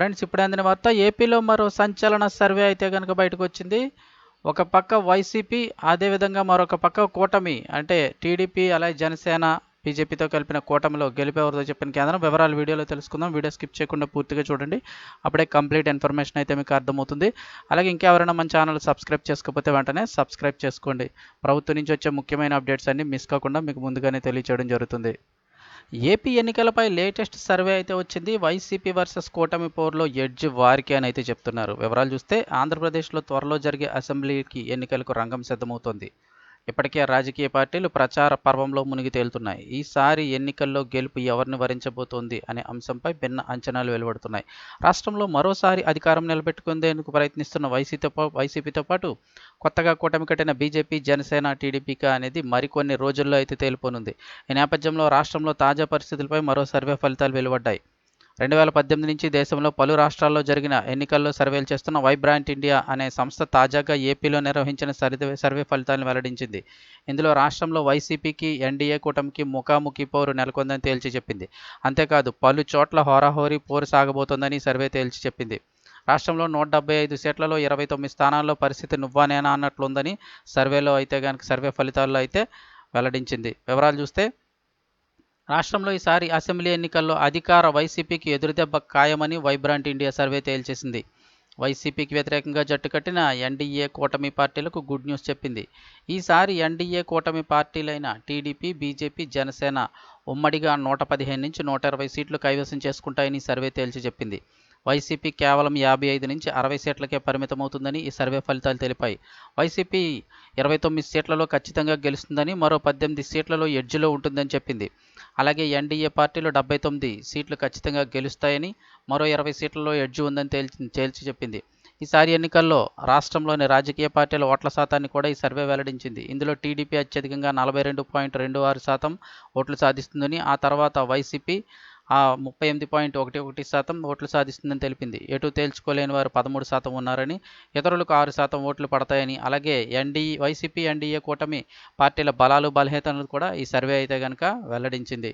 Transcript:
Friends ఇప్పుడు అందిన వార్త ఏపీలో మరో సంచలన సర్వే అయితే కనుక బయటకు వచ్చింది ఒక పక్క వైసీపీ అదేవిధంగా మరొక పక్క కూటమి అంటే టీడీపీ అలాగే జనసేన బీజేపీతో కలిపిన కూటమిలో గెలిపేవారితో చెప్పిన కేంద్రం వివరాలు వీడియోలో తెలుసుకుందాం. వీడియో స్కిప్ చేయకుండా పూర్తిగా చూడండి. అప్పుడే కంప్లీట్ ఇన్ఫర్మేషన్ అయితే మీకు అర్థమవుతుంది. అలాగే ఇంకెవరైనా మన ఛానల్ సబ్స్క్రైబ్ చేసుకోకపోతే వెంటనే సబ్స్క్రైబ్ చేసుకోండి. ప్రభుత్వం నుంచి వచ్చే ముఖ్యమైన అప్డేట్స్ అన్ని మిస్ కాకుండా మీకు ముందుగానే తెలియచేయడం జరుగుతుంది. ఏపీ ఎన్నికలపై లేటెస్ట్ సర్వే అయితే వచ్చింది. వైసీపీ వర్సెస్ కూటమి పోరులో ఎడ్జ్ వారికి అని అయితే చెప్తున్నారు. వివరాలు చూస్తే ఆంధ్రప్రదేశ్లో త్వరలో జరిగే అసెంబ్లీకి ఎన్నికలకు రంగం సిద్ధమవుతోంది. ఇప్పటికే రాజకీయ పార్టీలు ప్రచార పర్వంలో మునిగి తేలుతున్నాయి. ఈసారి ఎన్నికల్లో గెలుపు ఎవరిని వరించబోతోంది అనే అంశంపై భిన్న అంచనాలు వెలువడుతున్నాయి. రాష్ట్రంలో మరోసారి అధికారం నిలబెట్టుకునేందుకు ప్రయత్నిస్తున్న వైసీతో వైసీపీతో పాటు కొత్తగా కూటమి కట్టిన బీజేపీ జనసేన టీడీపీకి అనేది మరికొన్ని రోజుల్లో అయితే తేలిపోనుంది. ఈ నేపథ్యంలో రాష్ట్రంలో తాజా పరిస్థితులపై మరో సర్వే ఫలితాలు వెలువడ్డాయి. రెండు వేల పద్దెనిమిది నుంచి దేశంలో పలు రాష్ట్రాల్లో జరిగిన ఎన్నికల్లో సర్వేలు చేస్తున్న వైబ్రాంట్ ఇండియా అనే సంస్థ తాజాగా ఏపీలో నిర్వహించిన సర్వే సర్వే ఫలితాలను వెల్లడించింది. ఇందులో రాష్ట్రంలో వైసీపీకి ఎన్డీఏ కూటమికి ముఖాముఖి పోరు నెలకొందని తేల్చి చెప్పింది. అంతేకాదు పలు చోట్ల హోరాహోరీ పోరు సాగబోతోందని సర్వే తేల్చి చెప్పింది. రాష్ట్రంలో నూట డెబ్బై ఐదు సీట్లలో ఇరవై తొమ్మిది స్థానాల్లో పరిస్థితి నువ్వానేనా అన్నట్లుందని సర్వేలో అయితే కనుక సర్వే ఫలితాల్లో అయితే వెల్లడించింది. వివరాలు చూస్తే రాష్ట్రంలో ఈసారి అసెంబ్లీ ఎన్నికల్లో అధికార వైసీపీకి ఎదురుదెబ్బ ఖాయమని వైబ్రాంట్ ఇండియా సర్వే తేల్చేసింది. వైసీపీకి వ్యతిరేకంగా జట్టు కట్టిన ఎన్డీఏ కూటమి పార్టీలకు గుడ్ న్యూస్ చెప్పింది. ఈసారి ఎన్డీఏ కూటమి పార్టీలైన టీడీపీ బీజేపీ జనసేన ఉమ్మడిగా నూట పదిహేను నుంచి నూట ఇరవై సీట్లు కైవసం చేసుకుంటాయని సర్వే తేల్చి చెప్పింది. వైసీపీ కేవలం యాభై ఐదు నుంచి అరవై సీట్లకే పరిమితమవుతుందని ఈ సర్వే ఫలితాలు తెలిపాయి. వైసీపీ ఇరవై తొమ్మిది సీట్లలో ఖచ్చితంగా గెలుస్తుందని మరో పద్దెనిమిది సీట్లలో ఎడ్జ్లో ఉంటుందని చెప్పింది. అలాగే ఎన్డీఏ పార్టీలో డెబ్బై తొమ్మిది సీట్లు ఖచ్చితంగా గెలుస్తాయని మరో ఇరవై సీట్లలో ఎడ్జ్ ఉందని తేల్చి తేల్చి చెప్పింది. ఈసారి ఎన్నికల్లో రాష్ట్రంలోని రాజకీయ పార్టీల ఓట్ల శాతాన్ని కూడా ఈ సర్వే వెల్లడించింది. ఇందులో టీడీపీ అత్యధికంగా నలభై రెండు పాయింట్ రెండు ఆరు శాతం ఓట్లు సాధిస్తుందని ఆ తర్వాత వైసీపీ ఆ ముప్పై ఎనిమిది పాయింట్ ఒకటి ఒకటి శాతం ఓట్లు సాధిస్తుందని తెలిపింది. ఎటు తేల్చుకోలేని వారు పదమూడు శాతం ఉన్నారని ఇతరులకు ఆరు శాతం ఓట్లు పడతాయని అలాగే ఎన్డీ వైసీపీ ఎన్డీఏ కూటమి పార్టీల బలాలు బలహీనతలు కూడా ఈ సర్వే అయితే కనుక వెల్లడించింది.